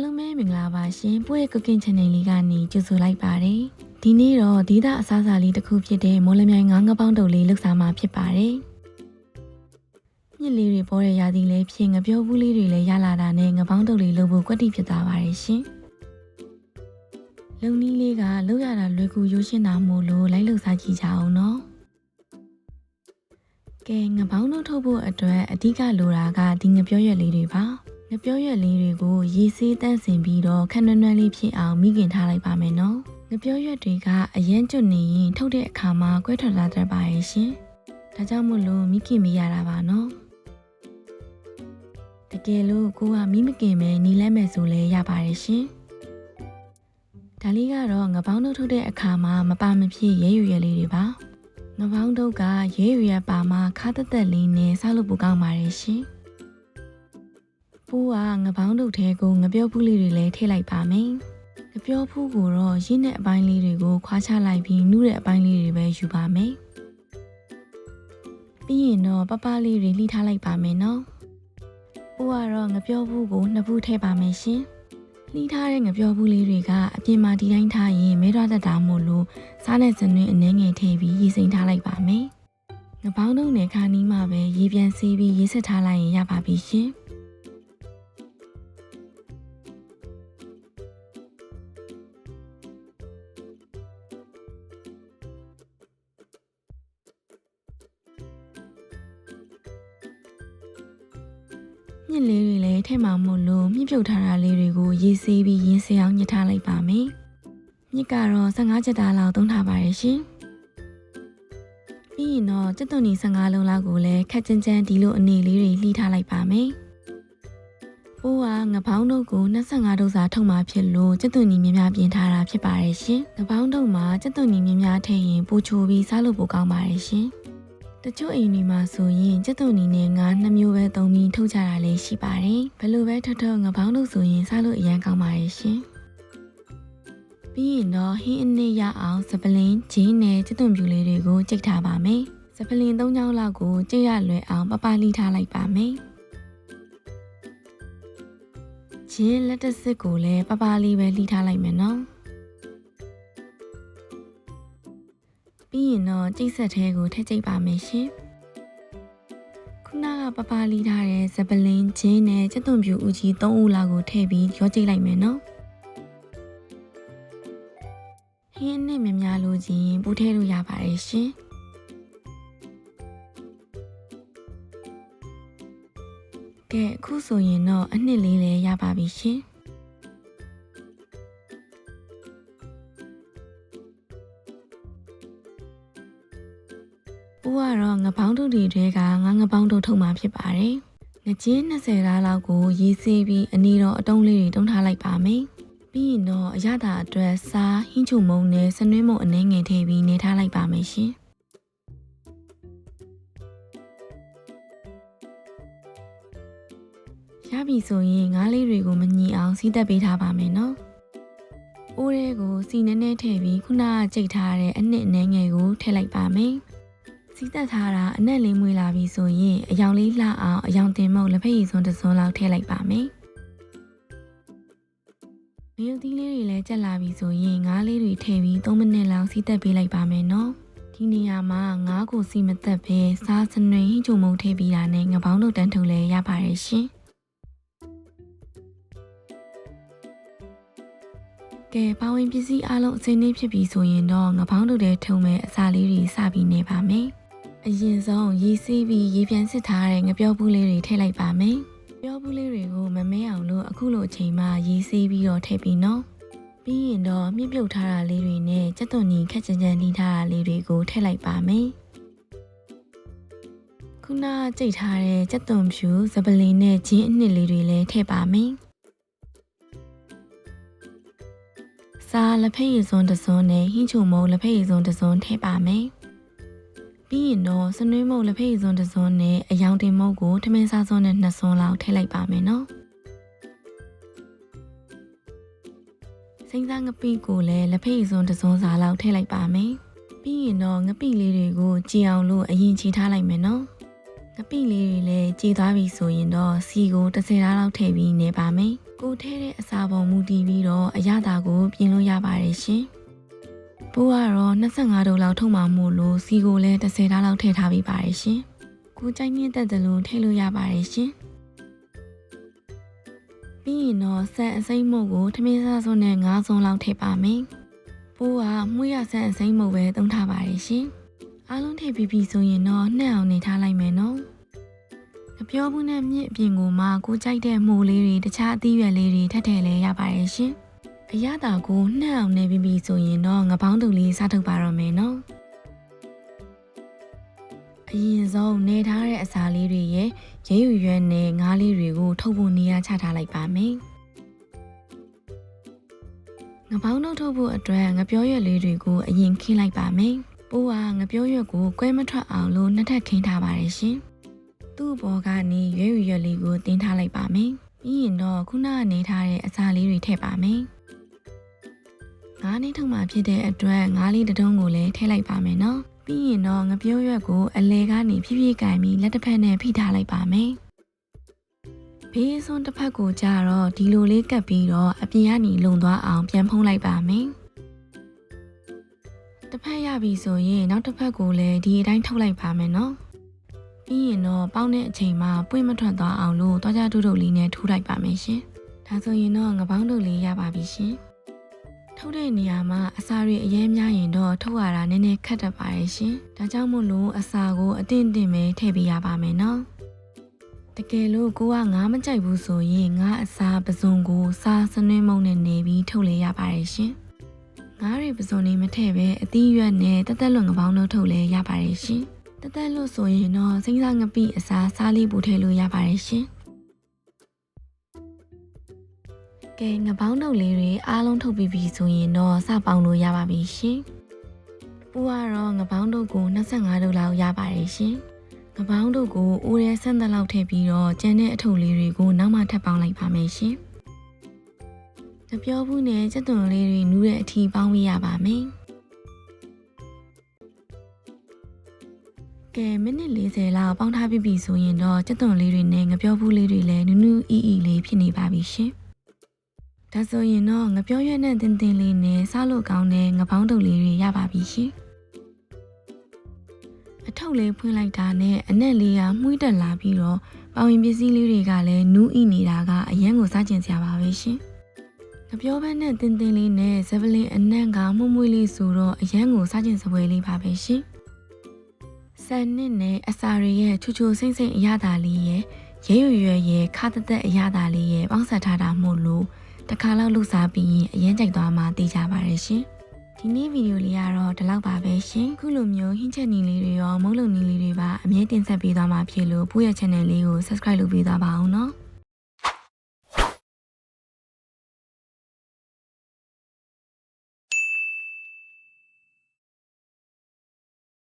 အားလုံးပဲမင်္ဂလာပါရှင်ပို့ရဲ့ cooking channel လေးကနေကြိုဆိုလိုက်ပါတယ်ဒီနေ့တော့ဒီသားအစားအစာလေးတစ်ခုဖြစ်တဲ့မော်လမြိုင်ငါးငပေါင်းတုပ်လေးလှုပ်ရှားမှာဖြစ်ပါတယ်မြစ်လေးတွေပေါ်တဲ့ရာသီလေးဖြစ်ငပြောဘူးလေးတွေလည်းရလာတာနဲ့ငပေါင်းတုပ်လေးလှုပ်ဖို့ကွက်တိဖြစ်သွားပါတယ်ရှင်လုံနီးလေးကလှုပ်ရတာလွယ်ကူရိုးရှင်းတာမို့လို့လိုက်လှုပ်စားကြည့်ကြအောင်နော်ကဲငပေါင်းတို့ထုတ်ဖို့အတွက်အဓိကလိုတာကဒီငပြောရွက်လေးတွေပါ ငပြောရွက်လေးတွေကိုရေဆေးတန့်စင်ပြီးတော့ခက်နွမ်းနွမ်းလေးဖြစ်အောင်မိခင်ထားလိုက်ပါမယ်နော်ငပြောရွက်တွေကအရန်ကျွတ်နေရင်ထုတ်တဲ့အခါမှာကွဲထွက်လာတတ်ပါရဲ့ရှင်ဒါကြောင့်မို့လို့မိခင်မရတာပါနော်တကယ်လို့ကိုကမိမခင်ပဲနီးလဲမယ်ဆိုလဲရပါတယ်ရှင်ဒါလေးကတော့ငပေါင်းတို့ထုတ်တဲ့အခါမှာမပါမဖြစ်ရဲရွယ်လေးတွေပါငပေါင်းတို့ကရဲရွယ်ပါမှာခါတက်တက်လေးနဲ့ဆောက်လုပ်ဖို့ကောင်းပါတယ်ရှင် ပူးကငပေါင်းတို့ထဲကိုငပြောဖူးလေးတွေလည်းထည့်လိုက်ပါမယ်။ငပြောဖူးကိုတော့ရင်းတဲ့အပိုင်းလေးတွေကိုခွာချလိုက်ပြီးနုတဲ့အပိုင်းလေးတွေပဲယူပါမယ်။ပြီးရင်တော့ပပလေးတွေလှိထားလိုက်ပါမယ်နော်။ပူးကတော့ငပြောဖူးကိုနှစ်ဖူးထည့်ပါမယ်ရှင်။လှိထားတဲ့ငပြောဖူးလေးတွေကအပြင်မှာဒီတိုင်းထားရင်မဲရတတ်တာမို့လို့စားတဲ့စနွင်းအနှဲငယ်ထည့်ပြီးရေစိမ်ထားလိုက်ပါမယ်။ငပေါင်းတို့နဲ့ခါနီးမှပဲရေပြန်ဆေးပြီးရေဆက်ထားလိုက်ရင်ရပါပြီရှင်။ မြင့်လေးတွေလည်းထဲမှာမို့လို့မြင့်ပြုတ်ထားတာလေးတွေကိုရေးဆေးပြီးရင်းစေအောင်ညှစ်ထားလိုက်ပါမယ်။မြင့်ကတော့15ချက်သားလောက်သုံးထားပါတယ်ရှင်။ပြီးရင်တော့ကျက်သွန်နီ15လုံးလောက်ကိုလည်းခက်ကြမ်းကြမ်းဒီလိုအနေလေးတွေလှီးထားလိုက်ပါမယ်။ပိုးကငပေါင်းတို့ကို25ဒုစာထုံမှဖြစ်လို့ကျက်သွန်နီများများပြင်ထားတာဖြစ်ပါတယ်ရှင်။ငပေါင်းတို့မှာကျက်သွန်နီများများထည့်ရင်ပိုချိုပြီးစားလို့ပိုကောင်းပါတယ်ရှင်။ တချို့အိမ်တွေမှာဆိုရင်ကျက်သွန်နီနဲ့ငါးနှစ်မျိုးပဲသုံးပြီးထုတ်ကြတာလည်းရှိပါတယ်။ဘယ်လိုပဲထုတ်ထုတ်ငပေါင်းတို့ဆိုရင်စားလို့အရန်ကောင်းပါတယ်ရှင်။ပြီးရင်တော့ဟင်းအနည်းရအောင်စပလင်းဂျင်းနဲ့ကျက်သွန်ပြူလေးတွေကိုကြိတ်ထားပါမယ်။စပလင်း၃ချောင်းလောက်ကိုကြိတ်ရလွယ်အောင်ပပလီထားလိုက်ပါမယ်။ဂျင်းလက်တစစ်ကိုလည်းပပလီပဲလှီထားလိုက်မယ်နော်။ ပြီးရင်တော့ကြိတ်ဆက်သေးကိုထည့်ကြိတ်ပါမယ်ရှင်။ခုနကပပလီထားတဲ့ဇပလင်းဂျင်းနဲ့ကျက်သွန်ပြူဦးကြီး၃ဦးလောက်ကိုထည့်ပြီးရောကြိတ်လိုက်မယ်နော်။ဟင်းနဲ့မြများလို့ချင်းပူထဲလို့ရပါတယ်ရှင်။ကဲအခုဆိုရင်တော့အနှစ်လေးလည်းရပါပြီရှင်။ တော့ငပေါင်းတို့တွေထဲကငါငပေါင်းတို့ထုတ်มาဖြစ်ပါတယ်။ငကျင်း20လားလောက်ကိုရေးဆေးပြီးအနီတော့အတုံးလေးတွေတုံးထားလိုက်ပါမယ်။ပြီးရင်တော့အရသာအတွက်စားဟင်းချုံမုံနဲ့စနွင်းမုံအနှဲငယ်ထည့်ပြီးနေထားလိုက်ပါမယ်ရှင်။ရပြီဆိုရင်ငါးလေးတွေကိုမညီအောင်စီးတက်ပေးထားပါမယ်နော်။အိုးရဲကိုစီနဲနဲထည့်ပြီးခုနကကြိတ်ထားတဲ့အနှစ်အနှဲငယ်ကိုထည့်လိုက်ပါမယ်။ စီးသက်ထားတာအနက်လေးမွေလာပြီဆိုရင်အယောင်လေးလှအောင်အယောင်တင်မုတ်လက်ဖက်ရည်စွန်းတစ်စွန်းလောက်ထည့်လိုက်ပါမယ်။မယုတ်သီးလေးတွေလည်းကြက်လာပြီဆိုရင်ငါးလေးတွေထည့်ပြီး3မိနစ်လောက်စီးသက်ပေးလိုက်ပါမယ်နော်။ဒီနေရာမှာငါးကိုစီမသက်ပဲစားစနွေဟင်းချုံမုံထည့်ပြီးတာနဲ့ငပေါင်းတို့တန်းထုံလည်းရပါတယ်ရှင်။ကဲပါဝင်ပစ္စည်းအလုံးအစိမ့်နှင်းဖြစ်ပြီဆိုရင်တော့ငပေါင်းတို့တဲ့ထုံမဲ့အစာလေးတွေစပြီးနေပါမယ်။ အရင်ဆုံးရေစီးပြီးရေပြန်စစ်ထားတဲ့ငပြောဘူးလေးတွေထည့်လိုက်ပါမယ်။ပြောဘူးလေးတွေကိုမမဲအောင်လို့အခုလိုအချိန်မှရေစီးပြီးတော့ထည့်ပြီးနော်။ပြီးရင်တော့မြင့်ပြုတ်ထားတာလေးတွေနဲ့ကြက်သွန်နီခက်ကြမ်းကြမ်းနှီးထားတာလေးတွေကိုထည့်လိုက်ပါမယ်။ခုနကြိတ်ထားတဲ့ကြက်သွန်ဖြူစပလင်းနဲ့ဂျင်းအနှစ်လေးတွေလည်းထည့်ပါမယ်။စားလက်ဖက်ရည်စွန်းတစ်စွန်းနဲ့ဟင်းချုံမုံလက်ဖက်ရည်စွန်းတစ်စွန်းထည့်ပါမယ်။ ပြီးရင်တော့စနွေးမုတ်လက်ဖက်ရည်စွန်းတစ်စွန်းနဲ့အယောင်တင်မုတ်ကိုထမင်းစားစွန်းနဲ့နှစ်စွန်းလောက်ထည့်လိုက်ပါမယ်နော်စိမ့်စားငပိကိုလည်းလက်ဖက်ရည်စွန်းတစ်စွန်းစာလောက်ထည့်လိုက်ပါမယ်ပြီးရင်တော့ငပိလေးတွေကိုကြည်အောင်လို့အရင်ချီထားလိုက်မယ်နော်ငပိလေးတွေလည်းကြည်သွားပြီဆိုရင်တော့စီကို30ဓာတ်လောက်ထည့်ပြီးနေပါမယ်ကိုထဲတဲ့အစာပုံမူတည်ပြီးတော့အရသာကိုပြင်လို့ရပါတယ်ရှင်။ ပိုးကတော့25ဒုံလောက်ထုတ်မှမို့လို့စီကိုလည်း30ဓာတ်လောက်ထည့်ထားပြီးပါတယ်ရှင်။ကိုကြိုက်မြင့်တဲ့တလုံးထည့်လို့ရပါတယ်ရှင်။ပြီးရင်တော့ဆန်အစိမ့်မုတ်ကိုထမင်းစားစုံနဲ့9စုံလောက်ထည့်ပါမယ်။ပိုးကမှုရဆန်အစိမ့်မုတ်ပဲသုံးထားပါတယ်ရှင်။အားလုံးထည့်ပြီးပြီဆိုရင်တော့နှက်အောင်နေထားလိုက်မယ်နော်။အပြောဘူးနဲ့မြင့်အပြင်ကိုမှကိုကြိုက်တဲ့မှုလေးတွေတခြားအသီးရွက်လေးတွေထပ်ထည့်လဲရပါတယ်ရှင်။ အရသာကိုနှက်အောင်နေပြီးပြီဆိုရင်တော့ငပေါင်းတူလေးစားထုတ်ပါတော့မယ်နော်။အရင်ဆုံးနေထားတဲ့အစာလေးတွေရဲ့ရဲယူရွက်နဲ့ငါးလေးတွေကိုထုတ်ဖို့နေရာချထားလိုက်ပါမယ်။ငပေါင်းနှုတ်ထုတ်ဖို့အတွက်ငပြောရွက်လေးတွေကိုအရင်ခင်းလိုက်ပါမယ်။ပိုးကငပြောရွက်ကိုကွဲမထွက်အောင်လို့နှစ်ထပ်ခင်းထားပါတယ်ရှင်။သူ့ဘောကနေရွဲယူရွက်လေးကိုတင်းထားလိုက်ပါမယ်။ပြီးရင်တော့ခုနကနေထားတဲ့အစာလေးတွေထည့်ပါမယ်။ ငါးနှစ်ထုံမှဖြစ်တဲ့အတွက်ငါးလေးတစ်တုံးကိုလည်းထည့်လိုက်ပါမယ်နော်။ပြီးရင်တော့ငပြောရွက်ကိုအလဲကနေဖြည်းဖြည်းကင်ပြီးလက်တစ်ဖက်နဲ့ဖိထားလိုက်ပါမယ်။ဘေးစွန်းတစ်ဖက်ကိုကြတော့ဒီလိုလေးကပ်ပြီးတော့အပြင်ကနေလုံသွားအောင်ပြန်ဖုံးလိုက်ပါမယ်။တစ်ဖက်ရပြီဆိုရင်နောက်တစ်ဖက်ကိုလည်းဒီအတိုင်းထုတ်လိုက်ပါမယ်နော်။ပြီးရင်တော့ပေါင်းတဲ့အချိန်မှာပွင့်မထွက်သွားအောင်လို့တွားကြထုထုလေးနဲ့ထိုးလိုက်ပါမယ်ရှင်။ဒါဆိုရင်တော့ငပေါင်းတို့လေးရပါပြီရှင်။ ထုတ်တဲ့နေရာမှာအစာတွေအရေးများရင်တော့ထုတ်ရတာနည်းနည်းခက်တတ်ပါရဲ့ရှင်။ဒါကြောင့်မို့လို့အစာကိုအတင်းတင်းပဲထည့်ပေးရပါမယ်နော်။တကယ်လို့ကိုကငါးမကြိုက်ဘူးဆိုရင်ငါအစာပစုံကိုစားစနွင်းမုံနဲ့နေပြီးထုတ်လေရပါတယ်ရှင်။ငါးတွေပစုံနေမထည့်ပဲအသီးရွက်နဲ့တက်တက်လွန်ငပေါင်းတို့ထုတ်လေရပါတယ်ရှင်။တက်တက်လို့ဆိုရင်တော့စိမ့်စားငပိအစာစားလေးပူထည့်လို့ရပါတယ်ရှင်။ ကဲငပေါင်းတို့လေးတွေအားလုံးထုတ်ပြီးပြီဆိုရင်တော့စပေါင်းလို့ရပါပြီရှင်။ပူကတော့ငပေါင်းတို့ကို25ဒုလောက်ရပါတယ်ရှင်။ငပေါင်းတို့ကိုအိုးရဲဆန်းသက်လောက်ထည့်ပြီးတော့ကျန်တဲ့အထုပ်လေးတွေကိုနောက်မှထပ်ပေါင်းလိုက်ပါမယ်ရှင်။တပြောဘူးနဲ့စက်သွန်လေးတွေနူးတဲ့အထီပေါင်းပေးရပါမယ်။ကဲမိနစ်40လောက်ပေါင်းထားပြီးပြီဆိုရင်တော့စက်သွန်လေးတွေနဲ့ငပြောဘူးလေးတွေလည်းနူးနူးအီအီလေးဖြစ်နေပါပြီရှင်။ ဒါဆိုရင်တော့ငပြောရွက်နဲ့တင်းတင်းလေးနဲ့စားလို့ကောင်းတဲ့ငပေါင်းတုပ်လေးတွေရပါပြီရှင်အထုပ်လေးဖွင့်လိုက်တာနဲ့အနက်လေးကမှုှတက်လာပြီးတော့ပေါဝင်ပစ္စည်းလေးတွေကလည်းနူးဣနေတာကအရန်ကိုစားကျင်စရာပါပဲရှင်ငပြောဘက်နဲ့တင်းတင်းလေးနဲ့ဇဗလင်အနက်ကမှုမွေးလေးဆိုတော့အရန်ကိုစားကျင်စပွဲလေးပါပဲရှင်ဆန်နစ်နဲ့အစာတွေရဲ့ချူချူစိမ့်စိမ့်အရသာလေးရဲ့ရဲရွရွရဲ့ခါတသက်အရသာလေးရဲ့ပေါင်းဆက်ထားတာမို့လို့ တစ်ခါလောက်လှူစားပြီးရင်အရင်ကြိုက်သွားမှသိကြပါရရှင်ဒီနေ့ဗီဒီယိုလေးကတော့ဒီလောက်ပါပဲရှင်ခုလိုမျိုးဟင်းချက်နီလေးတွေရောမုတ်လုံနီလေးတွေပါအမြဲတင်ဆက်ပေးသွားမှာဖြစ်လို့ပို့ရဲ့ channel လေးကို subscribe လုပ်ပေးသွားပါအောင်နော်